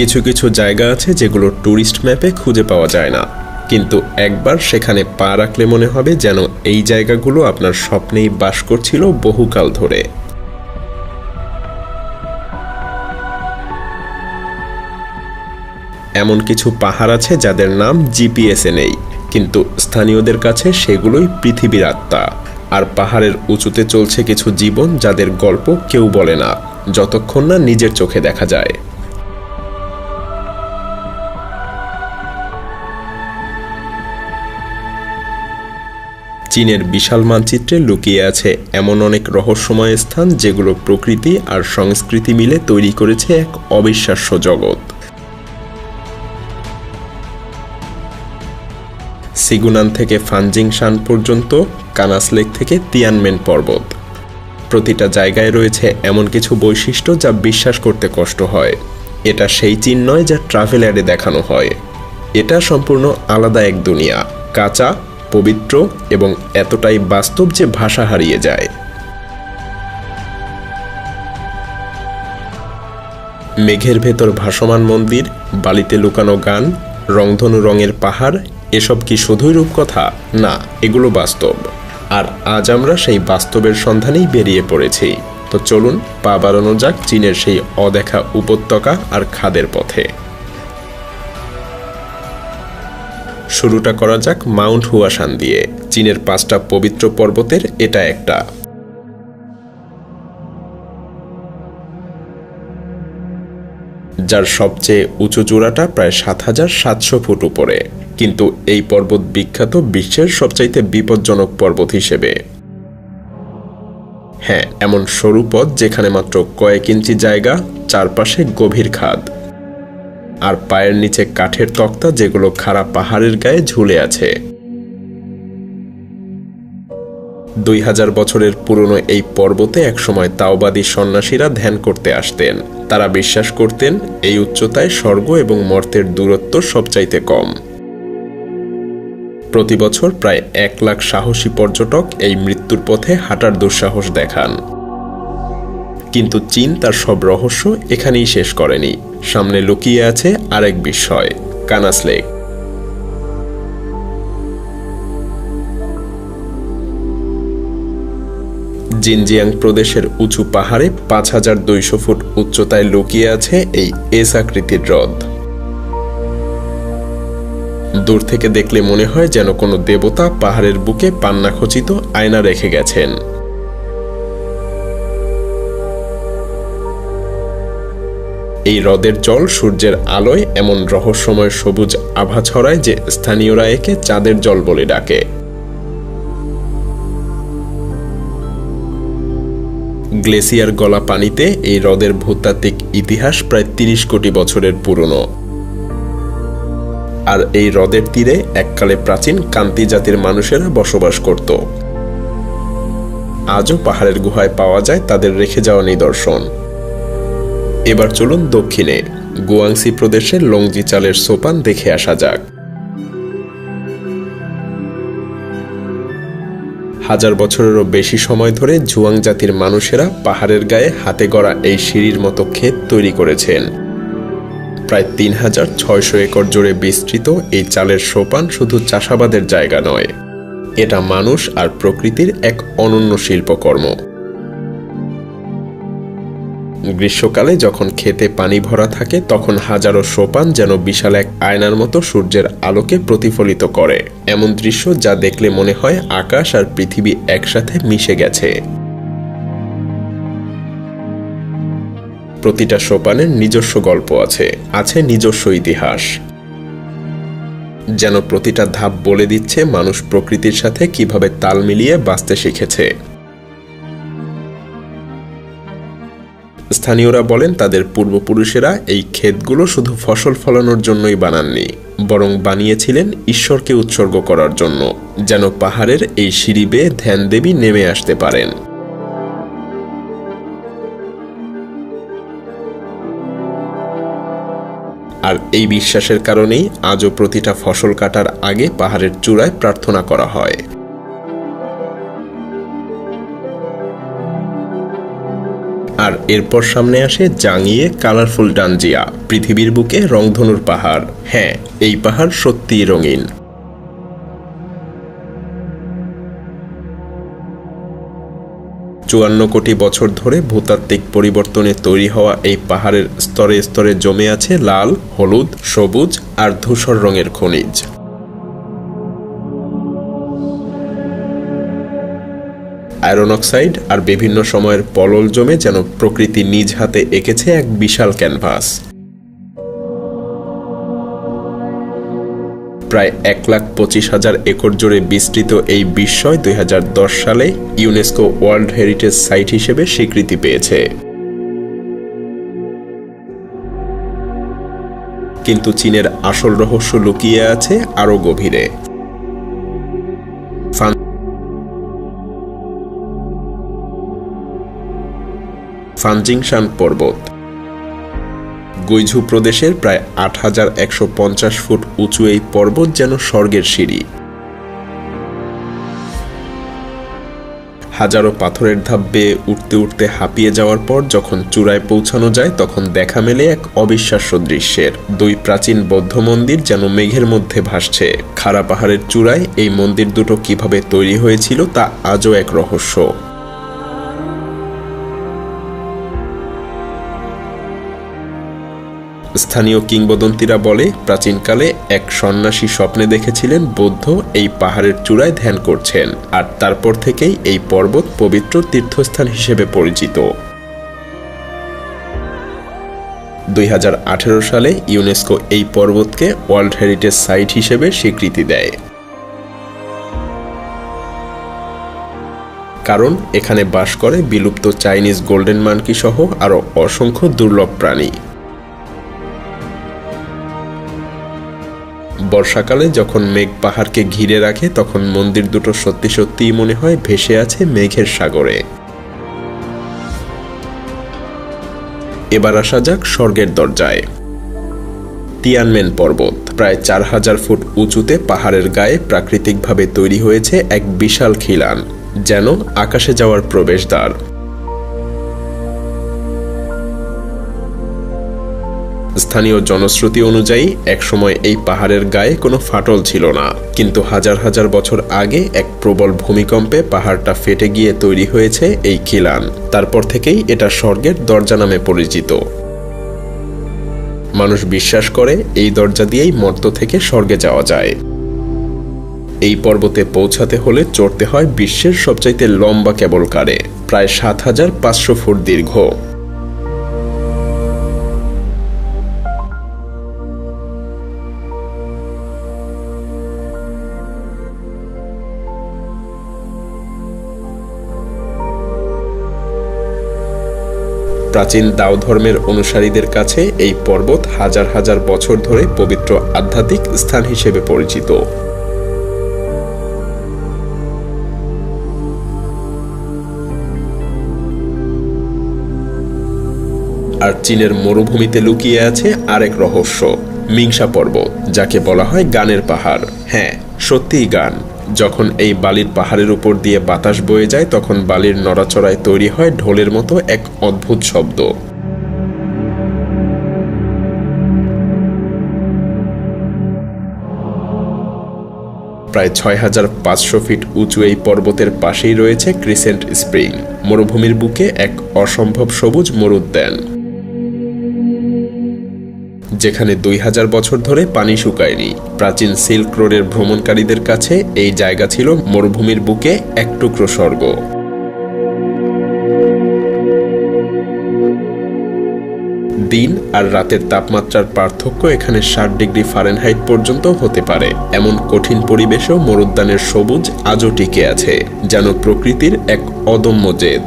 কিছু কিছু জায়গা আছে যেগুলো ট্যুরিস্ট ম্যাপে খুঁজে পাওয়া যায় না। কিন্তু একবার সেখানে পা রাখলে মনে হবে যেন এই জায়গাগুলো আপনার স্বপ্নেই বাস করছিল বহুকাল ধরে। এমন কিছু পাহাড় আছে যাদের নাম জিপিএসে নেই, কিন্তু স্থানীয়দের কাছে সেগুলোই পৃথিবীর আত্মা। আর পাহাড়ের উঁচুতে চলছে কিছু জীবন যাদের গল্প কেউ বলে না, যতক্ষণ না নিজের চোখে দেখা যায়। চীনের বিশাল মানচিত্রে লুকিয়ে আছে এমন অনেক রহস্যময় স্থান যেগুলো প্রকৃতি আর সংস্কৃতি মিলে তৈরি করেছে এক অবিশ্বাস্য জগৎ। সিগুনান থেকে ফানজিং শান পর্যন্ত, কানাস লেক থেকে তিয়ানমেন পর্বত। প্রতিটা জায়গায় রয়েছে এমন কিছু বৈশিষ্ট্য যা বিশ্বাস করতে কষ্ট হয়। এটা সেই চীন নয় যা ট্রাভেল অ্যাডে দেখানো হয়। এটা সম্পূর্ণ আলাদা এক দুনিয়া, কাঁচা পবিত্র এবং এতটাই বাস্তব যে ভাষা হারিয়ে যায়। মেঘের ভেতর ভাসমান মন্দির, বালিতে লুকানো গান, রংধনু রঙের পাহাড়, এসব কি শুধুই রূপকথা? না, এগুলো বাস্তব। আর আজ আমরা সেই বাস্তবের সন্ধানেই বেরিয়ে পড়েছি। তো চলুন পা বাড়ানো যাক চীনের সেই অদেখা উপত্যকা আর খাদের পথে। শুরুটা করা যাক মাউন্ট হুয়াশান দিয়ে। চীনের পাঁচটা পবিত্র পর্বতের এটা একটা। যার সবচেয়ে উঁচু চূড়াটা প্রায় সাত হাজার সাতশো ফুট উপরে। কিন্তু এই পর্বত বিখ্যাত বিশ্বের সবচাইতে বিপজ্জনক পর্বত হিসেবে। হ্যাঁ এমন সরু পথ যেখানে মাত্র কয়েক ইঞ্চি জায়গা, চারপাশে গভীর খাদ। আর পায়ের নিচে কাঠের তক্তা যেগুলো খাড়া পাহাড়ের গায়ে ঝুলে আছে। দুই হাজার বছরের পুরনো এই পর্বতে একসময় তাওবাদী সন্ন্যাসীরা ধ্যান করতে আসতেন। তারা বিশ্বাস করতেন এই উচ্চতায় স্বর্গ এবং মর্তের দূরত্ব সবচাইতে কম। প্রতি বছর প্রায় এক লাখ সাহসী পর্যটক এই মৃত্যুর পথে হাঁটার দুঃসাহস দেখান। কিন্তু চীন তার সব রহস্য এখানেই শেষ করেনি। সামনে লুকিয়ে আছে আরেক বিস্ময়, কানাস লেক। জিনজিয়াং প্রদেশের উঁচু পাহাড়ে পাঁচ হাজার দুইশো ফুট উচ্চতায় লুকিয়ে আছে এই এস আকৃতির হ্রদ। দূর থেকে দেখলে মনে হয় যেন কোনো দেবতা পাহাড়ের বুকে পান্না খচিত আয়না রেখে গেছেন। এই হ্রদের জল সূর্যের আলোয় এমন রহস্যময় সবুজ আভা ছড়ায় যে স্থানীয়রা একে চাঁদের জল বলে ডাকে। গ্লেসিয়ার গলা পানিতে এই হ্রদের ভূতাত্ত্বিক ইতিহাস প্রায় তিরিশ কোটি বছরের পুরনো। আর এই হ্রদের তীরে এককালে প্রাচীন কান্তি জাতির মানুষেরা বসবাস করত। আজও পাহাড়ের গুহায় পাওয়া যায় তাদের রেখে যাওয়া নিদর্শন। এবার চলুন দক্ষিণে। গুয়াংসি প্রদেশের লংজি চালের সোপান দেখে আসা যাক। হাজার বছরেরও বেশি সময় ধরে জুয়াং জাতির মানুষেরা পাহাড়ের গায়ে হাতে গড়া এই সিঁড়ির মতো ক্ষেত তৈরি করেছেন। প্রায় তিন হাজার ছয়শো একর জুড়ে বিস্তৃত এই চালের সোপান শুধু চাষাবাদের জায়গা নয়। এটা মানুষ আর প্রকৃতির এক অনন্য শিল্পকর্ম। গ্রীষ্মকালে যখন খেতে পানি ভরা থাকে, তখন হাজারো সোপান যেন বিশাল এক আয়নার মতো সূর্যের আলোকে প্রতিফলিত করে। এমন দৃশ্য যা দেখলে মনে হয় আকাশ আর পৃথিবী একসাথে মিশে গেছে। প্রতিটা সোপানের নিজস্ব গল্প আছে আছে নিজস্ব ইতিহাস। যেন প্রতিটা ধাপ বলে দিচ্ছে মানুষ প্রকৃতির সাথে কীভাবে তাল মিলিয়ে বাঁচতে শিখেছে। স্থানীয়রা বলেন তাদের পূর্বপুরুষেরা এই ক্ষেতগুলো শুধু ফসল ফলানোর জন্যই বানাননি, বরং বানিয়েছিলেন ঈশ্বরকে উৎসর্গ করার জন্য, যেন পাহাড়ের এই সিঁড়ি বেয়ে ধ্যান দেবী নেমে আসতে পারেন। আর এই বিশ্বাসের কারণেই আজও প্রতিটা ফসল কাটার আগে পাহাড়ের চূড়ায় প্রার্থনা করা হয়। আর এরপর সামনে আসে জাঙ্গিয়ে কালারফুল ডানজিয়া, পৃথিবীর বুকে রংধনুর পাহাড়। হ্যাঁ এই পাহাড় সত্যিই রঙিন। চুয়ান্ন কোটি বছর ধরে ভূতাত্ত্বিক পরিবর্তনে তৈরি হওয়া এই পাহাড়ের স্তরে স্তরে জমে আছে লাল, হলুদ, সবুজ আর ধূসর রঙের খনিজ। আয়রন অক্সাইড আর বিভিন্ন সময়ের পলল জমে যেন প্রকৃতি নিজ হাতে এঁকেছে এক বিশাল ক্যানভাস। প্রায় এক লাখ পঁচিশ হাজার একর জুড়ে বিস্তৃত এই বিস্ময় দুই হাজার দশ সালে ইউনেস্কো ওয়ার্ল্ড হেরিটেজ সাইট হিসেবে স্বীকৃতি পেয়েছে। কিন্তু চীনের আসল রহস্য লুকিয়ে আছে আরও গভীরে। ফানজিংশান পর্বত। গৈঝু প্রদেশের প্রায় আট হাজার একশো পঞ্চাশ ফুট উঁচু এই পর্বত যেন স্বর্গের সিঁড়ি। হাজারো পাথরের ধাপ বেয়ে উঠতে উঠতে হাঁপিয়ে যাওয়ার পর যখন চূড়ায় পৌঁছানো যায়, তখন দেখা মেলে এক অবিশ্বাস্য দৃশ্যের। দুই প্রাচীন বৌদ্ধ মন্দির যেন মেঘের মধ্যে ভাসছে। খাড়া পাহাড়ের চূড়ায় এই মন্দির দুটো কীভাবে তৈরি হয়েছিল তা আজও এক রহস্য। স্থানীয় কিংবদন্তিরা বলে, প্রাচীনকালে এক সন্ন্যাসী স্বপ্নে দেখেছিলেন বৌদ্ধ এই পাহাড়ের চূড়ায় ধ্যান করছেন আর তারপর থেকেই এই পর্বত পবিত্র তীর্থস্থান হিসেবে পরিচিত। দুই হাজার আঠেরো সালে ইউনেস্কো এই পর্বতকে ওয়ার্ল্ড হেরিটেজ সাইট হিসেবে স্বীকৃতি দেয়। কারণ এখানে বাস করে বিলুপ্ত চাইনিজ গোল্ডেন মানকি সহ আরও অসংখ্য দুর্লভ প্রাণী। বর্ষাকালে যখন মেঘ পাহাড়কে ঘিরে রাখে, তখন মন্দির দুটো সত্যি সত্যিই মনে হয় ভেসে আছে মেঘের সাগরে। এবার আসা যাক স্বর্গের দরজায়। তিয়ানমেন পর্বত প্রায় চার হাজার ফুট উঁচুতে পাহাড়ের গায়ে প্রাকৃতিকভাবে তৈরি হয়েছে এক বিশাল খিলান, যেন আকাশে যাওয়ার প্রবেশদ্বার। স্থানীয় জনশ্রুতি অনুযায়ী, একসময় এই পাহাড়ের গায়ে কোনো ফাটল ছিল না। কিন্তু হাজার হাজার বছর আগে এক প্রবল ভূমিকম্পে পাহাড়টা ফেটে গিয়ে তৈরি হয়েছে এই খিলান। তারপর থেকেই এটা স্বর্গের দরজা নামে পরিচিত। মানুষ বিশ্বাস করে, এই দরজা দিয়েই মর্ত থেকে স্বর্গে যাওয়া যায়। এই পর্বতে পৌঁছাতে হলে চড়তে হয় বিশ্বের সবচাইতে লম্বা কেবল কারে প্রায় সাত হাজার পাঁচশো ফুট দীর্ঘ। প্রাচীন দাও ধর্মের অনুসারীদের কাছে এই পর্বত হাজার হাজার বছর ধরে পবিত্র আধ্যাত্মিক স্থান হিসেবে পরিচিত। আর চীনের মরুভূমিতে লুকিয়ে আছে আরেক রহস্য, মিংসা পর্বত, যাকে বলা হয় গানের পাহাড়। হ্যাঁ সত্যিই গান। যখন এই বালির পাহাড়ের উপর দিয়ে বাতাস বয়ে যায়, তখন বালির নড়াচড়ায় তৈরি হয় ঢোলের মতো এক অদ্ভুত শব্দ। প্রায় ছয় হাজার পাঁচশো ফিট উঁচু এই পর্বতের পাশেই রয়েছে ক্রিসেন্ট স্প্রিং। মরুভূমির বুকে এক অসম্ভব সবুজ মরুদ্যান যেখানে দুই হাজার বছর ধরে পানি শুকায়নি। প্রাচীন সিল্ক রোডের ভ্রমণকারীদের কাছে এই জায়গা ছিল মরুভূমির বুকে এক টুকরো স্বর্গ। দিন আর রাতের তাপমাত্রার পার্থক্য এখানে ষাট ডিগ্রি ফারেনহাইট পর্যন্ত হতে পারে। এমন কঠিন পরিবেশেও মরুদ্যানের সবুজ আজও টিকে আছে, যেন প্রকৃতির এক অদম্য জেদ।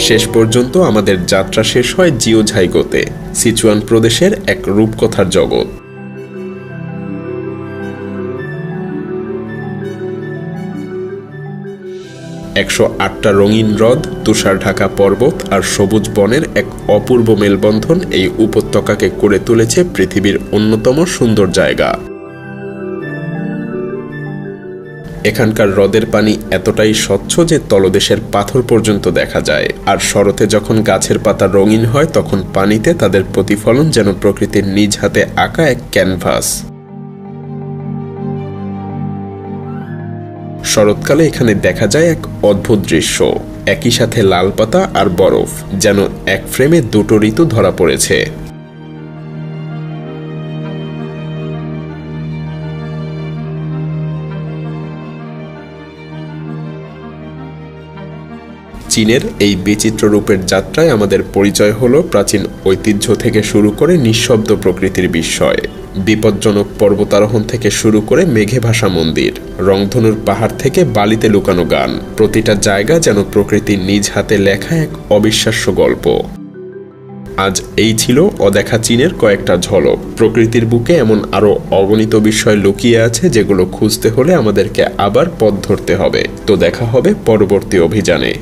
শেষ পর্যন্ত আমাদের যাত্রা শেষ হয় জিও ঝাইগোতে সিচুয়ান প্রদেশের এক রূপকথার জগৎ। একশো আটটা রঙিন হ্রদ, তুষার ঢাকা পর্বত আর সবুজ বনের এক অপূর্ব মেলবন্ধন এই উপত্যকাকে করে তুলেছে পৃথিবীর অন্যতম সুন্দর জায়গা। এখানকার হ্রদের পানি এতটাই স্বচ্ছ যে তলদেশের পাথর পর্যন্ত দেখা যায়। আর শরতে যখন গাছের পাতা রঙিন হয়, তখন পানিতে তাদের প্রতিফলন যেন প্রকৃতির নিজ হাতে আঁকা এক ক্যানভাস। শরৎকালে এখানে দেখা যায় এক অদ্ভুত দৃশ্য। একই সাথে লাল পাতা আর বরফ, যেন এক ফ্রেমে দুটো ঋতু ধরা পড়েছে। চীনের এই বিচিত্র রূপের যাত্রায় আমাদের পরিচয় হল প্রাচীন ঐতিহ্য থেকে শুরু করে নিঃশব্দ প্রকৃতির বিস্ময়। বিপজ্জনক পর্বতারোহণ থেকে শুরু করে মেঘে ভাসা মন্দির, রংধনুর পাহাড় থেকে বালিতে লুকানো গান, প্রতিটা জায়গা যেন প্রকৃতির নিজ হাতে লেখা এক অবিশ্বাস্য গল্প। আজ এই ছিল অদেখা চীনের কয়েকটা ঝলক। প্রকৃতির বুকে এমন আরও অগণিত বিষয় লুকিয়ে আছে যেগুলো খুঁজতে হলে আমাদেরকে আবার পথ ধরতে হবে। তো দেখা হবে পরবর্তী অভিযানে।